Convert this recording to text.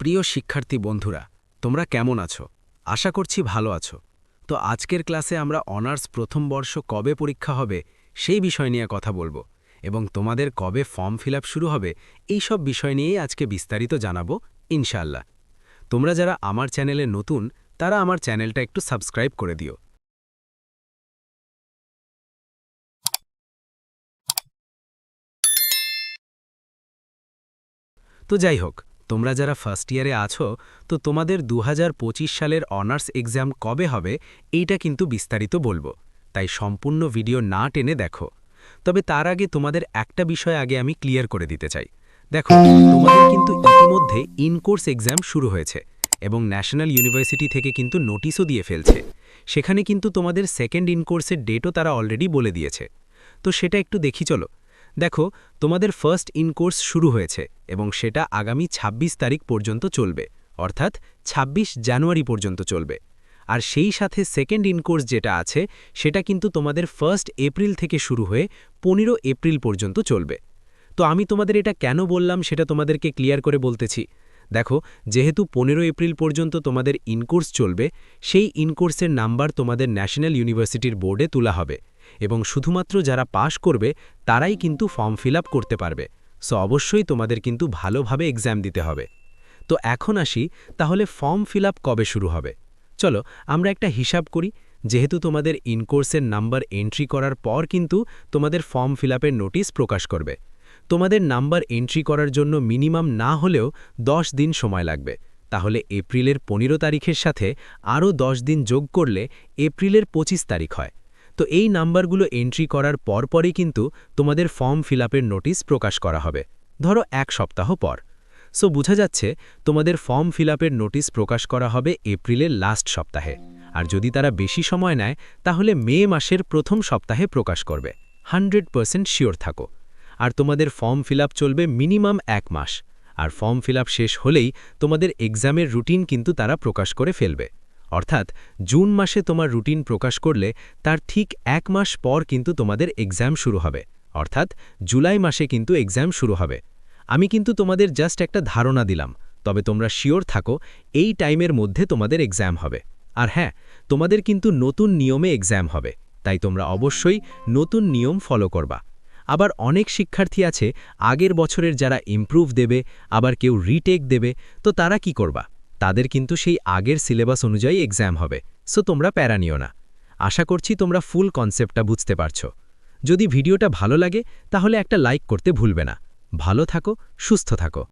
প্রিয় শিক্ষার্থী বন্ধুরা, তোমরা কেমন আছো? আশা করছি ভালো আছো। তো আজকের ক্লাসে আমরা অনার্স প্রথম বর্ষ কবে পরীক্ষা হবে সেই বিষয় নিয়ে কথা বলব এবং তোমাদের কবে ফর্ম ফিল শুরু হবে এই সব বিষয় নিয়েই আজকে বিস্তারিত জানাব, ইনশাআল্লাহ। তোমরা যারা আমার চ্যানেলে নতুন, তারা আমার চ্যানেলটা একটু সাবস্ক্রাইব করে দিও। তো যাই হোক তোমরা যারা ফার্স্ট ইয়ারে আছো, তো তোমাদের দু হাজার পঁচিশ সালের অনার্স এক্সাম কবে হবে, এইটা কিন্তু বিস্তারিত বলব। তাই সম্পূর্ণ ভিডিও না টেনে দেখো। তবে তার আগে তোমাদের একটা বিষয় আগে আমি ক্লিয়ার করে দিতে চাই। দেখো, তোমাদের কিন্তু ইতিমধ্যে ইনকোর্স এক্সাম শুরু হয়েছে এবং ন্যাশনাল ইউনিভার্সিটি থেকে কিন্তু নোটিশও দিয়ে ফেলছে। সেখানে কিন্তু তোমাদের সেকেন্ড ইনকোর্সের ডেটও তারা অলরেডি বলে দিয়েছে। তো সেটা একটু দেখি, চলো। দেখো, তোমাদের ফার্স্ট ইনকোর্স শুরু হয়েছে এবং সেটা আগামী ২৬ তারিখ পর্যন্ত চলবে, অর্থাৎ ২৬ জানুয়ারি পর্যন্ত চলবে। আর সেই সাথে সেকেন্ড ইনকোর্স যেটা আছে, সেটা কিন্তু তোমাদের ফার্স্ট এপ্রিল থেকে শুরু হয়ে পনেরো এপ্রিল পর্যন্ত চলবে। তো আমি তোমাদের এটা কেন বললাম সেটা তোমাদেরকে ক্লিয়ার করে বলতেছি। দেখো, যেহেতু পনেরো এপ্রিল পর্যন্ত তোমাদের ইনকোর্স চলবে, সেই ইনকোর্সের নাম্বার তোমাদের ন্যাশনাল ইউনিভার্সিটির বোর্ডে তোলা হবে। এবং শুধুমাত্র যারা পাশ করবে, তারাই কিন্তু ফর্ম ফিল করতে পারবে। সো অবশ্যই তোমাদের কিন্তু ভালোভাবে এক্সাম দিতে হবে। তো এখন আসি, তাহলে ফর্ম ফিল কবে শুরু হবে? চলো, আমরা একটা হিসাব করি। যেহেতু তোমাদের ইনকোর্সের নাম্বার এন্ট্রি করার পর কিন্তু তোমাদের ফর্ম ফিল নোটিশ প্রকাশ করবে। তোমাদের নাম্বার এন্ট্রি করার জন্য মিনিমাম না হলেও 10 দিন সময় লাগবে। তাহলে এপ্রিলের পনেরো তারিখের সাথে আরও 10 দিন যোগ করলে এপ্রিলের ২৫ তারিখ হয়। তো এই নাম্বারগুলো এন্ট্রি করার পরপরই কিন্তু তোমাদের ফর্ম ফিল নোটিশ প্রকাশ করা হবে। ধরো এক সপ্তাহ পর। সো বোঝা যাচ্ছে তোমাদের ফর্ম ফিল নোটিশ প্রকাশ করা হবে এপ্রিলের লাস্ট সপ্তাহে। আর যদি তারা বেশি সময় নেয়, তাহলে মে মাসের প্রথম সপ্তাহে প্রকাশ করবে। হান্ড্রেড পারসেন্ট শিওর থাকো। আর তোমাদের ফর্ম ফিল চলবে মিনিমাম এক মাস। আর ফর্ম ফিল শেষ হলেই তোমাদের এক্সামের রুটিন কিন্তু তারা প্রকাশ করে ফেলবে। অর্থাৎ জুন মাসে তোমার রুটিন প্রকাশ করলে তার ঠিক এক মাস পর কিন্তু তোমাদের এক্সাম শুরু হবে। অর্থাৎ জুলাই মাসে কিন্তু এক্সাম শুরু হবে। আমি কিন্তু তোমাদের জাস্ট একটা ধারণা দিলাম, তবে তোমরা শিওর থাকো, এই টাইমের মধ্যে তোমাদের এক্সাম হবে। আর হ্যাঁ তোমাদের কিন্তু নতুন নিয়মে এক্সাম হবে, তাই তোমরা অবশ্যই নতুন নিয়ম ফলো করবা। আবার অনেক শিক্ষার্থী আছে, আগের বছরের যারা ইমপ্রুভ দেবে, আবার কেউ রিটেক দেবে, তো তারা কি করবা? তাদের কিন্তু সেই আগের সিলেবাস অনুযায়ী এক্সাম হবে। সো তোমরা প্যারা নিও না। আশা করছি তোমরা ফুল কনসেপ্টটা বুঝতে পারছ। যদি ভিডিওটা ভালো লাগে, তাহলে একটা লাইক করতে ভুলবে না। ভালো থাকো, সুস্থ থাকো।